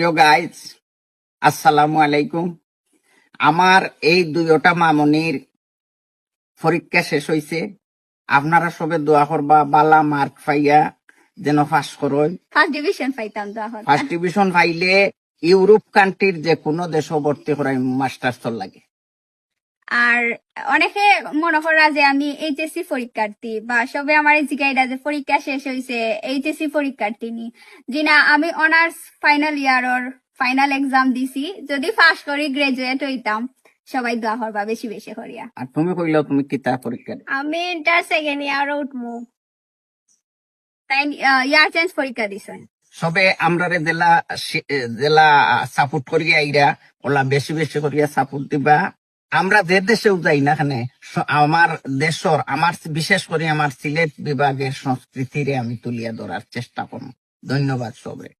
প্রিয় গাইজ আসসালামু আলাইকুম। আমার এই দুইটা মামনির পরীক্ষা শেষ হইছে। আপনারা সবে দোয়া করবা বালা মার্ক পাইয়া যেন পাস করই। ফার্স্ট ডিভিশন পাইতাম দোয়া ফার্স্ট ডিভিশন পাইলে ইউরোপ কান্ট্রির যে কোনো দেশ ভর্তি করাই মাস্টার্স লাগে। আর অনেকে মনে করা যে আমি এইচএসসি পরীক্ষার্থী বা সবে আমার জিগাইডা যে পরীক্ষা শেষ হয়েছে এইচএসসি পরীক্ষার্থী নি। জিনা আমি honours final year final exam দিছি যদি পাস করি গ্রাজুয়েট হইতাম। সবাই দোয়া করবা বেশি বেশি করিয়া। আর তুমি কইলেও তুমি কিতা পরীক্ষা দিবা? আমি ইন্টার সেকেন্ড ইয়ার উঠমু। তাই ইয়ার চেঞ্জ পরীক্ষা দিছেন সবে আমরা জেলা জেলা সাপোর্ট করিয়া আইরা ওলা বেশি বেশি করিয়া সাপোর্ট দিবা। আমরা যে দেশেও যাই না এখানে আমার দেশর, আমার বিশেষ করে আমার সিলেট বিভাগের সংস্কৃতিরে আমি তুলিয়া ধরার চেষ্টা করব। ধন্যবাদ সবে।